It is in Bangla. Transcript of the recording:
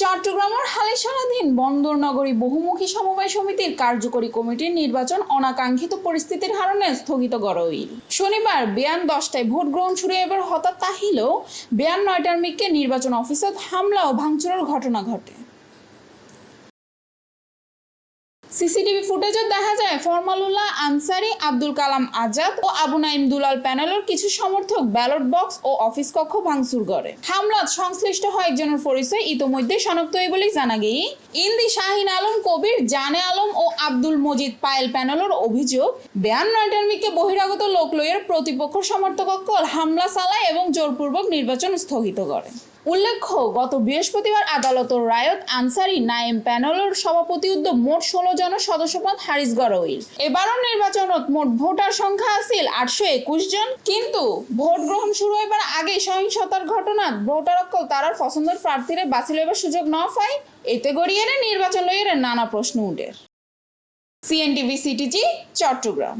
চট্টগ্রামের হালিশানাধীন বন্দর নগরী বহুমুখী সমবায় সমিতির কার্যকরী কমিটির নির্বাচন অনাকাঙ্ক্ষিত পরিস্থিতির কারণে স্থগিত হইল শনিবার বেয়ান দশটায় ভোট গ্রহণ শুরু এবার হঠাৎ তাহিলেও বেয়ান নয়টার মিককে নির্বাচন অফিসত হামলা ও ভাঙচুরের ঘটনা ঘটে। সিসিটিভি ফুটেজে দেখা যায় ফরমালুল্লাহ আনসারি, আব্দুল কালাম আজাদ ও আবু নাইম দুলাল প্যানেলের কিছু সমর্থক ব্যালট বক্স ও অফিস কক্ষ ভাঙচুর করে। হামলাত সংশ্লিষ্ট হয় একজনের পরিচয় ইতোমধ্যে শনাক্ত হয়ে বলেই জানা গেই, ইন্দি শাহিন আলম, কবির জানে আলম ও আব্দুল মজিদ পায়েল প্যানেলের অভিযোগ বেয়ান নয়টার্মিকে বহিরাগত লোক লইয়ের প্রতিপক্ষ সমর্থক হামলা চালায় এবং জোরপূর্বক নির্বাচন স্থগিত করে। উল্লেখ্য, গত বৃহস্পতিবার আদালতের রায়ত আনসারি নায়েম প্যানেলের সভাপতি উদ্যোগ মোট ষোলো জন সদস্যপদ হারিজ করা হইল এবারও নির্বাচনত মোট ভোটার সংখ্যা আছিল আটশো একুশ জন। কিন্তু ভোট গ্রহণ শুরু হইবার আগে সহিংসতার ঘটনাত ভোটার অকল তারার পছন্দের প্রার্থীরে বাছি লইবার সুযোগ না পায়। এতে গড়িয়ে নির্বাচন লইয়ের নানা প্রশ্ন উঠে। CNTV CTG Chattogram.